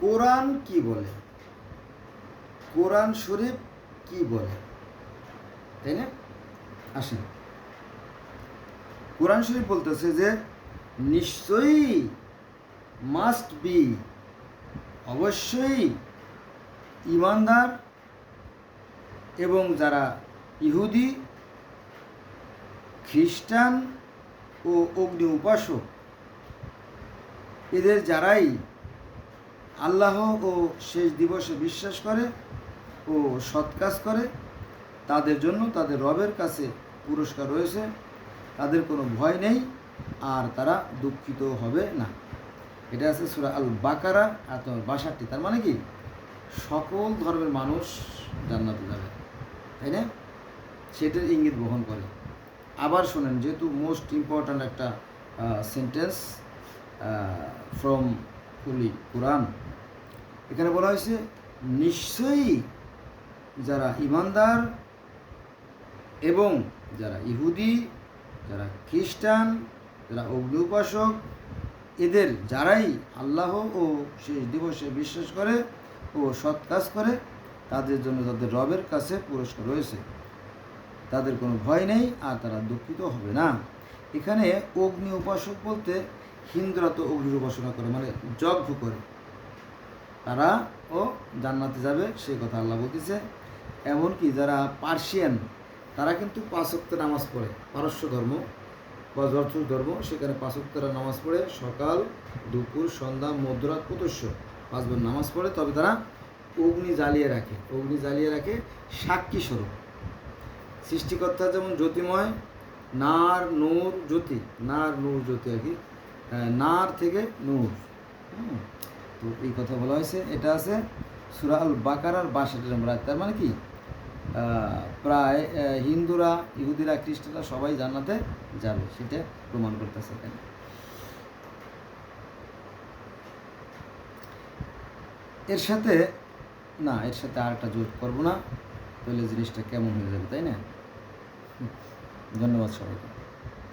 কোরআন কি বলে? কোরআন শরীফ কি বলে? তাই না? আসেন। কোরআন শরীফ বলতেছে যে, নিশ্চয়ই মাস্ট বি অবশ্যই ইমানদার এবং যারা ইহুদি, খ্রিস্টান ও অগ্নি উপাসক এদের যারাই আল্লাহ ও শেষ দিবসে বিশ্বাস করে ও সৎ কাজ করে, তাদের জন্য তাদের রবের কাছে পুরস্কার রয়েছে, তাদের কোনো ভয় নেই আর তারা দুঃখিত হবে না। এটা আছে সুরা আল বাকারা আর তোমার বাষট্টি, তার মানে কি? সকল ধর্মের মানুষ জান্নাতে যাবে, তাই না? সেটার ইঙ্গিত বহন করে। আবার শোনেন, যেহেতু মোস্ট ইম্পর্ট্যান্ট একটা সেন্টেন্স ফ্রম হুলি কোরআন এখানে বলা হয়েছে, নিশ্চয়ই যারা ইমানদার এবং যারা ইহুদি, যারা খ্রিস্টান, যারা অগ্নি উপাসক এদের যারাই আল্লাহ ও শেষ দিবসে বিশ্বাস করে ও সৎ কাজ করে, তাদের জন্য তাদের রবের কাছে পুরস্কার রয়েছে। তাদের কোনো ভয় নেই আর তারা দুঃখিত হবে না। এখানে অগ্নি উপাসক বলতে হিন্দুরা তো অগ্নির উপাসনা করে মানে যজ্ঞ করে। তারা ও জান্নাতে যাবে, সেই কথা আল্লাহ বলতেছে। এমনকি যারা পার্সিয়ান, তারা কিন্তু পাঁচক্ত নামাজ পড়ে, পারস্য ধর্ম বা জর্থুর ধর্ম, সেখানে পাঁচক্তরা নামাজ পড়ে, সকাল, দুপুর, সন্ধ্যা, মধ্যরাত প্রতস্য পাঁচবার নামাজ পড়ে, তবে তারা অগ্নি জ্বালিয়ে রাখে। অগ্নি জ্বালিয়ে রাখে সাক্ষী স্বরূপ। সৃষ্টিকর্তা যেমন জ্যোতিময়, নার, নূর, জ্যোতি, নার, নূর, জ্যোতি আর কি নার থেকে নূর। তো এই কথা বলা হয়েছে। এটা আছে সুরা আল বাকারার বাষট্টি নম্বর আয়াত। তার মানে কি? প্রায় হিন্দুরা, ইহুদিরা, খ্রিস্টানরা সবাই জান্নাতে যাবে। সেটা প্রমাণ করতেছে এখানে। এর সাথে, না, এর সাথে আর একটা যোগ করব না। তাহলে জিনিসটা কেমন হয়ে যাবে, তাই না? ধন্যবাদ সবাইকে।